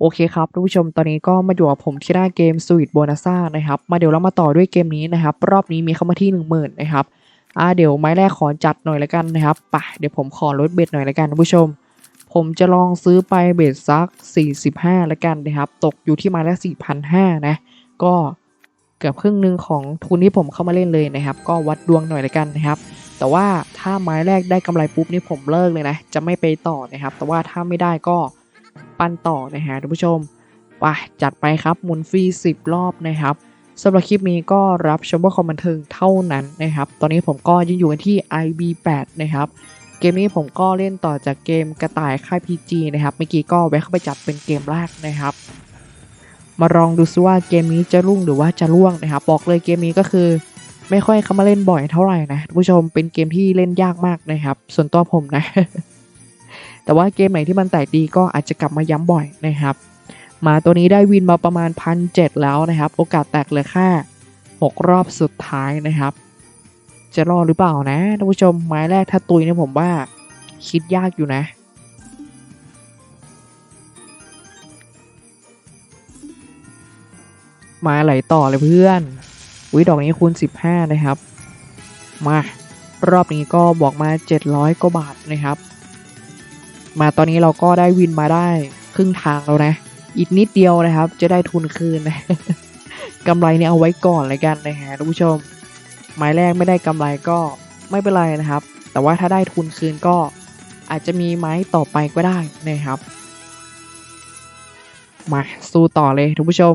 โอเคครับท่านผู้ชมตอนนี้ก็มาอยู่กับผมที่หน้าเกม Sweet Bonanza นะครับ มาเดี๋ยวเรามาต่อด้วยเกมนี้นะครับ รอบนี้มีเข้ามาที่ 10,000นะครับอ่าเดี๋ยวไม้แรกขอจัดหน่อยละกันนะครับไปเดี๋ยวผมขอลดเบ็ดหน่อยละกันท่านผู้ชม ผมจะลองซื้อไปเบ็ดซัก 45ละกันนะครับ ตกอยู่ที่ไม้ละ4,500นะก็เกือบครึ่งหนึ่งของทุนที่ผมเข้ามาเล่นเลยนะครับ ก็วัดดวงหน่อยละกันนะครับ แต่ว่าถ้าไม้แรกได้กำไรปุ๊บนี่ผมเลิกเลยนะ จะไม่ไปต่อนะครับ แต่ว่าถ้าไม่ได้ก็ ปั้นต่อนะฮะท่านผู้ชมไปจัดไปครับหมุนฟรี10 รอบนะครับสำหรับคลิปนี้ก็รับชมว่าความบันเทิงเท่านั้นนะครับ ตอนนี้ผมก็ยังอยู่กันที่ IB8 นะครับ เกมนี้ผมก็เล่นต่อจากเกมกระต่ายค่าย PG นะครับ เมื่อกี้ก็แวะเข้าไปจัดเป็นเกมแรกนะครับ มาลองดูซิว่าเกมนี้จะรุ่งหรือว่าจะร่วงนะครับ บอกเลยเกมนี้ก็คือ ไม่ค่อยเข้ามาเล่นบ่อยเท่าไหร่นะท่านผู้ชมเป็นเกมที่เล่นยากมากนะครับ ส่วนตัวผมนะ แต่ว่าเกมไหนที่มันแตกดีก็อาจจะกลับมาย้ำบ่อยนะครับมาตัวนี้ได้วินมาประมาณพันเแล้วนะครับ โอกาสแตกเหลือแค่6รอบสุดท้ายนะครับ จะรอดหรือเปล่านะท่านผู้ชมไม้แรกถ้าตุยเนี่ยผมว่าคิดยากอยู่นะ มาไหลต่อเลยเพื่อนวิดอกนี้คูณ 15 นะครับ มารอบนี้ก็บอกมา 700กว่าบาทนะครับ มาตอนนี้เราก็ได้วินมาได้ครึ่งทางแล้วนะ อีกนิดเดียวนะครับ จะได้ทุนคืนนะกำไรเนี่ยเอาไว้ก่อนเลยกันนะฮะท่านผู้ชมไม้แรกไม่ได้กำไรก็ไม่เป็นไรนะครับ แต่ว่าถ้าได้ทุนคืนก็อาจจะมีไม้ต่อไปก็ได้นะครับ มาสู้ต่อเลยท่านผู้ชม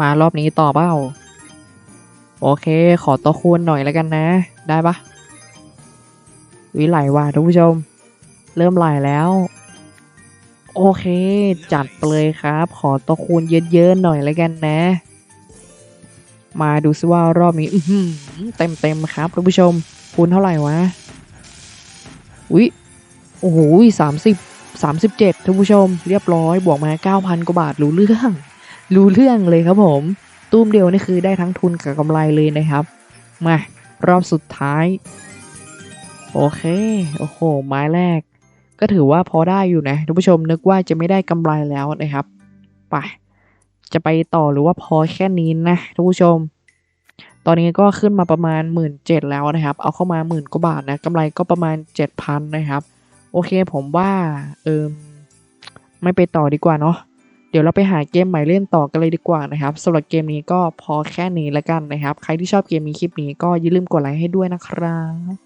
มารอบนี้ต่อเปล่าโอเค ขอตัวคูณหน่อยแล้วกันนะ ได้ปะวิไหลว่ะท่านผู้ชม เริ่มไหลแล้ว โอเค จัดเลยครับ ขอตัวคูณเยอะๆหน่อยแล้วกันนะ มาดูซิว่ารอบนี้เต็มเต็มๆครับท่านผู้ชม คูณเท่าไหร่วะอุ้ยโอ้โหสามสิบสามสิบเจ็ดท่านผู้ชม เรียบร้อยบวกมาเก้าพันกว่าบาทรู้เรื่อง รู้เรื่องเลยครับผม ตุ้มเดียวนี่คือได้ทั้งทุนกับกำไรเลยนะครับ มารอบสุดท้าย โอเค โอ้โห ไม้แรก ก็ถือว่าพอได้อยู่นะท่านผู้ชมนึกว่าจะไม่ได้กำไรแล้วนะครับ ไป จะไปต่อหรือว่าพอแค่นี้นะท่านผู้ชม ตอนนี้ก็ขึ้นมาประมาณหมื่นเจ็ดแล้วนะครับ เอาเข้ามาหมื่นกว่าบาทนะกำไรก็ประมาณเจ็ดพันนะครับ โอเคผมว่าเออไม่ไปต่อดีกว่าเนาะ ดี๋ยวเราไปหาเกมใหม่เล่นต่อกันเลยดีกว่านะครับสำหรับเกมนี้ก็พอแค่นี้แล้วกันนะครับ ใครที่ชอบเกมนี้คลิปนี้ก็อย่าลืมกดไลค์ให้ด้วยนะครับ